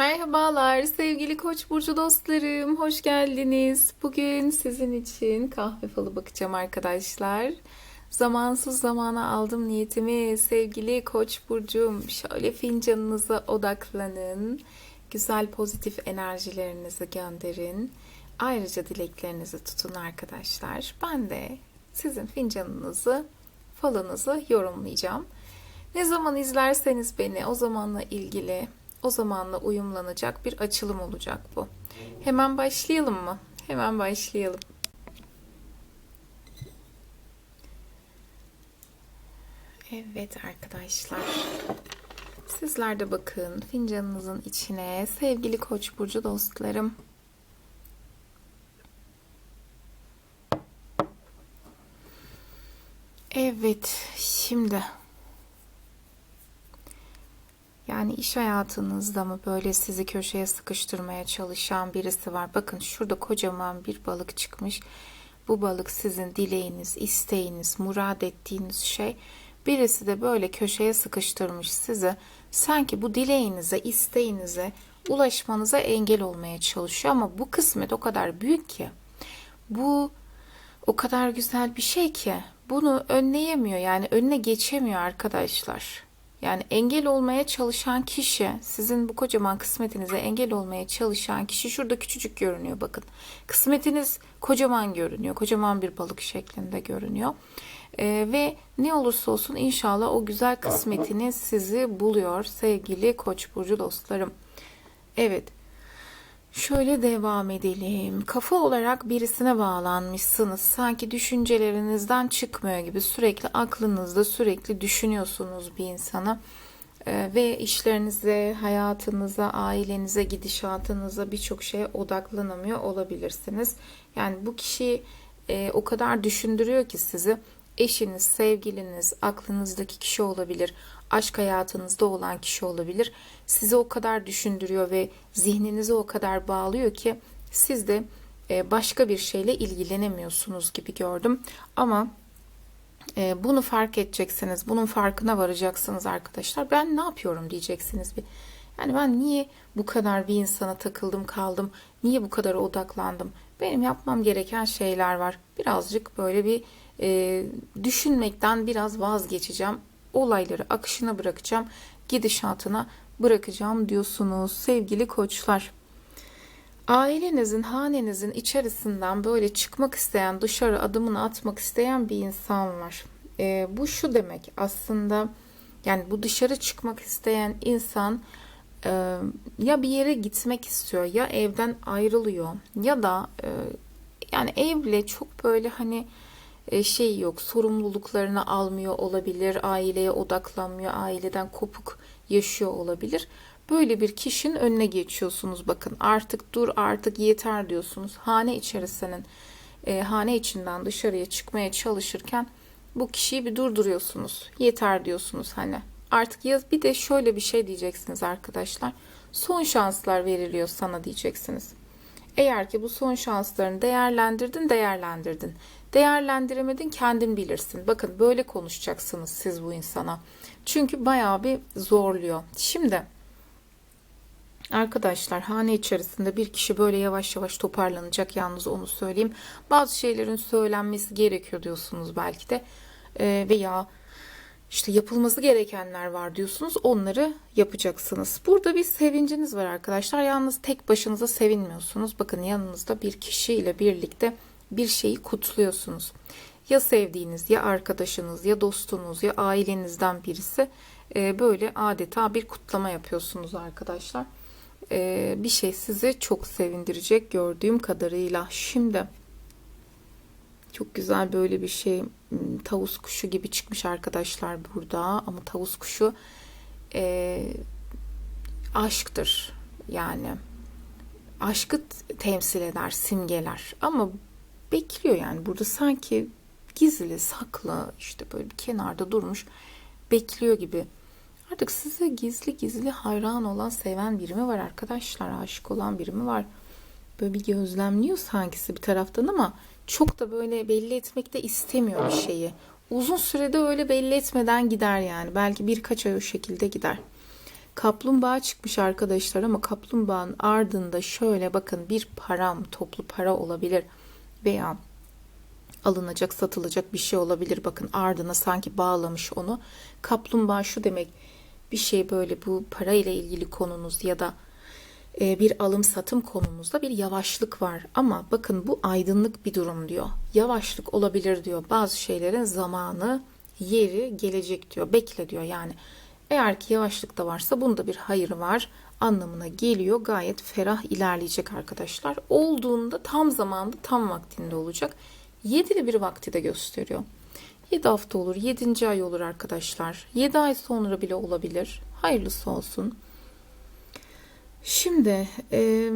Merhabalar sevgili Koç burcu dostlarım, hoş geldiniz. Bugün sizin için kahve falı bakacağım arkadaşlar. Zamansız zamana aldım niyetimi sevgili Koç burcum. Şöyle fincanınıza odaklanın. Güzel pozitif enerjilerinizi gönderin. Ayrıca dileklerinizi tutun arkadaşlar. Ben de sizin fincanınızı, falınızı yorumlayacağım. Ne zaman izlerseniz beni o zamanla ilgili o zamanla uyumlanacak bir açılım olacak bu. Hemen başlayalım mı? Hemen başlayalım. Evet arkadaşlar. Sizler de bakın fincanınızın içine sevgili Koç burcu dostlarım. Evet, şimdi yani iş hayatınızda mı böyle sizi köşeye sıkıştırmaya çalışan birisi var? Bakın şurada kocaman bir balık çıkmış. Bu balık sizin dileğiniz, isteğiniz, murad ettiğiniz şey. Birisi de böyle köşeye sıkıştırmış sizi. Sanki bu dileğinize, isteğinize ulaşmanıza engel olmaya çalışıyor ama bu kısmet o kadar büyük ki. Bu o kadar güzel bir şey ki bunu önleyemiyor yani önüne geçemiyor arkadaşlar. Yani engel olmaya çalışan kişi, sizin bu kocaman kısmetinize engel olmaya çalışan kişi şurada küçücük görünüyor bakın. Kısmetiniz kocaman görünüyor, kocaman bir balık şeklinde görünüyor. Ee, ve ne olursa olsun inşallah o güzel kısmetiniz sizi buluyor sevgili Koç burcu dostlarım. Evet. Şöyle devam edelim. Kafa olarak birisine bağlanmışsınız. Sanki düşüncelerinizden çıkmıyor gibi sürekli aklınızda sürekli düşünüyorsunuz bir insana. Ee, ve işlerinize, hayatınıza, ailenize, gidişatınıza birçok şeye odaklanamıyor olabilirsiniz. Yani bu kişi e, o kadar düşündürüyor ki sizi eşiniz, sevgiliniz, aklınızdaki kişi olabilir, aşk hayatınızda olan kişi olabilir. Sizi o kadar düşündürüyor ve zihninizi o kadar bağlıyor ki siz de e, başka bir şeyle ilgilenemiyorsunuz gibi gördüm. Ama e, bunu fark edeceksiniz, bunun farkına varacaksınız arkadaşlar. Ben ne yapıyorum diyeceksiniz bir. Yani ben niye bu kadar bir insana takıldım kaldım, niye bu kadar odaklandım? Benim yapmam gereken şeyler var. Birazcık böyle bir e, düşünmekten biraz vazgeçeceğim. Olayları akışına bırakacağım. Gidişatına bırakacağım diyorsunuz sevgili koçlar. Ailenizin, hanenizin içerisinden böyle çıkmak isteyen, dışarı adımını atmak isteyen bir insan var. E, bu şu demek aslında yani bu dışarı çıkmak isteyen insan e, ya bir yere gitmek istiyor ya evden ayrılıyor ya da e, yani evle çok böyle hani şey yok, sorumluluklarını almıyor olabilir, aileye odaklanmıyor, aileden kopuk yaşıyor olabilir. Böyle bir kişinin önüne geçiyorsunuz bakın artık dur artık yeter diyorsunuz. Hane içerisinin e, hane içinden dışarıya çıkmaya çalışırken bu kişiyi bir durduruyorsunuz. Yeter diyorsunuz hani. Artık yaz bir de şöyle bir şey diyeceksiniz arkadaşlar. Son şanslar veriliyor sana diyeceksiniz. Eğer ki bu son şanslarını değerlendirdin, değerlendirdin. Değerlendiremedin, kendin bilirsin. Bakın böyle konuşacaksınız siz bu insana. Çünkü bayağı bir zorluyor. Şimdi Arkadaşlar hane içerisinde bir kişi böyle yavaş yavaş toparlanacak yalnız onu söyleyeyim. Bazı şeylerin söylenmesi gerekiyor diyorsunuz belki de ee, veya işte yapılması gerekenler var diyorsunuz. Onları yapacaksınız. Burada bir sevinciniz var arkadaşlar. Yalnız tek başınıza sevinmiyorsunuz. Bakın yanınızda bir kişiyle birlikte bir şeyi kutluyorsunuz. Ya sevdiğiniz, ya arkadaşınız, ya dostunuz, ya ailenizden birisi e, böyle adeta bir kutlama yapıyorsunuz arkadaşlar. E, bir şey sizi çok sevindirecek gördüğüm kadarıyla. Şimdi çok güzel böyle bir şey hmm, tavus kuşu gibi çıkmış arkadaşlar burada ama tavus kuşu e, aşktır yani aşkı temsil eder simgeler ama bekliyor yani burada sanki gizli saklı işte böyle bir kenarda durmuş bekliyor gibi artık size gizli gizli hayran olan seven biri mi var arkadaşlar aşık olan biri mi var böyle bir gözlemliyor sankisi bir taraftan ama çok da böyle belli etmek de istemiyor bir şeyi. Uzun sürede öyle belli etmeden gider yani. Belki birkaç ay o şekilde gider. Kaplumbağa çıkmış arkadaşlar ama kaplumbağanın ardında şöyle bakın bir param, toplu para olabilir veya alınacak, satılacak bir şey olabilir. Bakın ardına sanki bağlamış onu. Kaplumbağa şu demek bir şey böyle bu para ile ilgili konunuz ya da e, bir alım satım konumuzda bir yavaşlık var. Ama bakın bu aydınlık bir durum diyor. Yavaşlık olabilir diyor. Bazı şeylerin zamanı, yeri gelecek diyor. Bekle diyor yani. Eğer ki yavaşlık da varsa bunda bir hayır var anlamına geliyor. Gayet ferah ilerleyecek arkadaşlar. Olduğunda tam zamanda tam vaktinde olacak. Yedili bir vakti de gösteriyor. 7 hafta olur, 7. ay olur arkadaşlar. 7 ay sonra bile olabilir. Hayırlısı olsun. Şimdi e,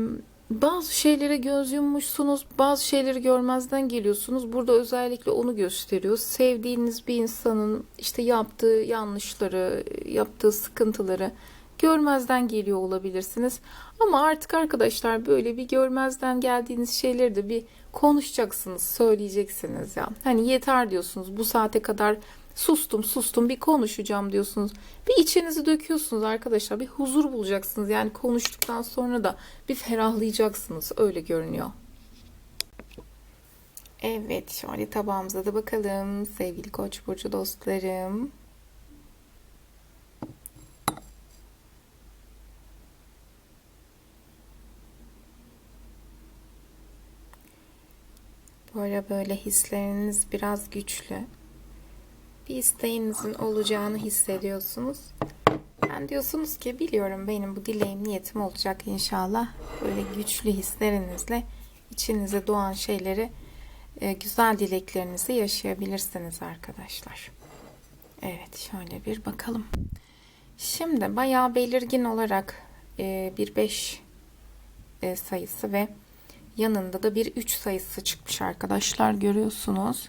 bazı şeylere göz yummuşsunuz, bazı şeyleri görmezden geliyorsunuz. Burada özellikle onu gösteriyor. Sevdiğiniz bir insanın işte yaptığı yanlışları, yaptığı sıkıntıları görmezden geliyor olabilirsiniz. Ama artık arkadaşlar böyle bir görmezden geldiğiniz şeyleri de bir konuşacaksınız, söyleyeceksiniz ya. Hani yeter diyorsunuz bu saate kadar sustum sustum bir konuşacağım diyorsunuz. Bir içinizi döküyorsunuz arkadaşlar. Bir huzur bulacaksınız. Yani konuştuktan sonra da bir ferahlayacaksınız. Öyle görünüyor. Evet şöyle tabağımıza da bakalım sevgili Koç burcu dostlarım. Böyle böyle hisleriniz biraz güçlü. Bir isteğinizin olacağını hissediyorsunuz. Yani diyorsunuz ki biliyorum benim bu dileğim niyetim olacak inşallah. Böyle güçlü hislerinizle içinize doğan şeyleri e, güzel dileklerinizi yaşayabilirsiniz arkadaşlar. Evet şöyle bir bakalım. Şimdi bayağı belirgin olarak e, bir 5 e, sayısı ve yanında da bir 3 sayısı çıkmış arkadaşlar görüyorsunuz.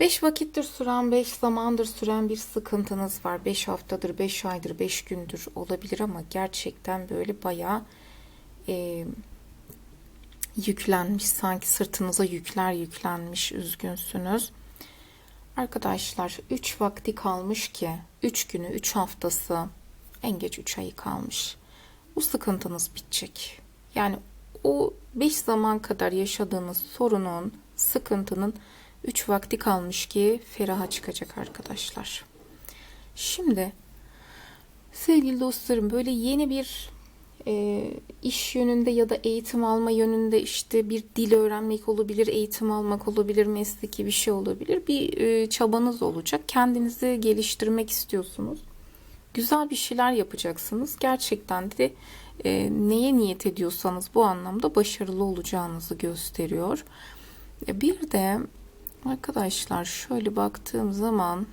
5 vakittir süren, 5 zamandır süren bir sıkıntınız var. 5 haftadır, 5 aydır, 5 gündür olabilir ama gerçekten böyle bayağı e, yüklenmiş. Sanki sırtınıza yükler yüklenmiş, üzgünsünüz. Arkadaşlar 3 vakti kalmış ki 3 günü, 3 haftası, en geç 3 ayı kalmış. Bu sıkıntınız bitecek. Yani o 5 zaman kadar yaşadığınız sorunun, sıkıntının 3 vakti kalmış ki feraha çıkacak arkadaşlar. Şimdi sevgili dostlarım böyle yeni bir e, iş yönünde ya da eğitim alma yönünde işte bir dil öğrenmek olabilir, eğitim almak olabilir, mesleki bir şey olabilir. Bir e, çabanız olacak. Kendinizi geliştirmek istiyorsunuz. Güzel bir şeyler yapacaksınız. Gerçekten de e, neye niyet ediyorsanız bu anlamda başarılı olacağınızı gösteriyor. E, bir de arkadaşlar şöyle baktığım zaman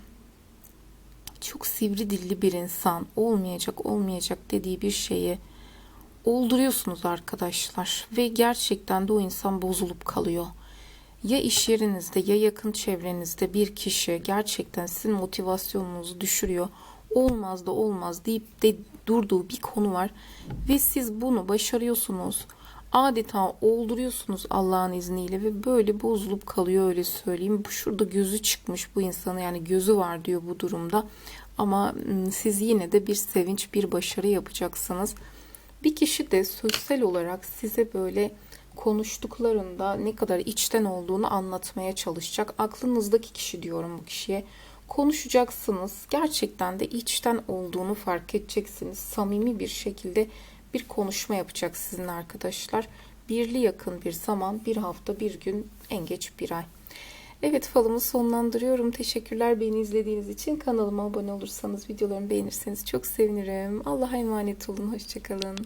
çok sivri dilli bir insan olmayacak olmayacak dediği bir şeyi olduruyorsunuz arkadaşlar ve gerçekten de o insan bozulup kalıyor. Ya iş yerinizde ya yakın çevrenizde bir kişi gerçekten sizin motivasyonunuzu düşürüyor. Olmaz da olmaz deyip de durduğu bir konu var ve siz bunu başarıyorsunuz. Adeta olduruyorsunuz Allah'ın izniyle ve böyle bozulup kalıyor öyle söyleyeyim. Şurada gözü çıkmış bu insanı yani gözü var diyor bu durumda. Ama siz yine de bir sevinç, bir başarı yapacaksınız. Bir kişi de sosyal olarak size böyle konuştuklarında ne kadar içten olduğunu anlatmaya çalışacak. Aklınızdaki kişi diyorum bu kişiye. Konuşacaksınız. Gerçekten de içten olduğunu fark edeceksiniz. Samimi bir şekilde bir konuşma yapacak sizin arkadaşlar. Birli yakın bir zaman, bir hafta, bir gün, en geç bir ay. Evet falımı sonlandırıyorum. Teşekkürler beni izlediğiniz için. Kanalıma abone olursanız, videolarımı beğenirseniz çok sevinirim. Allah'a emanet olun. Hoşçakalın.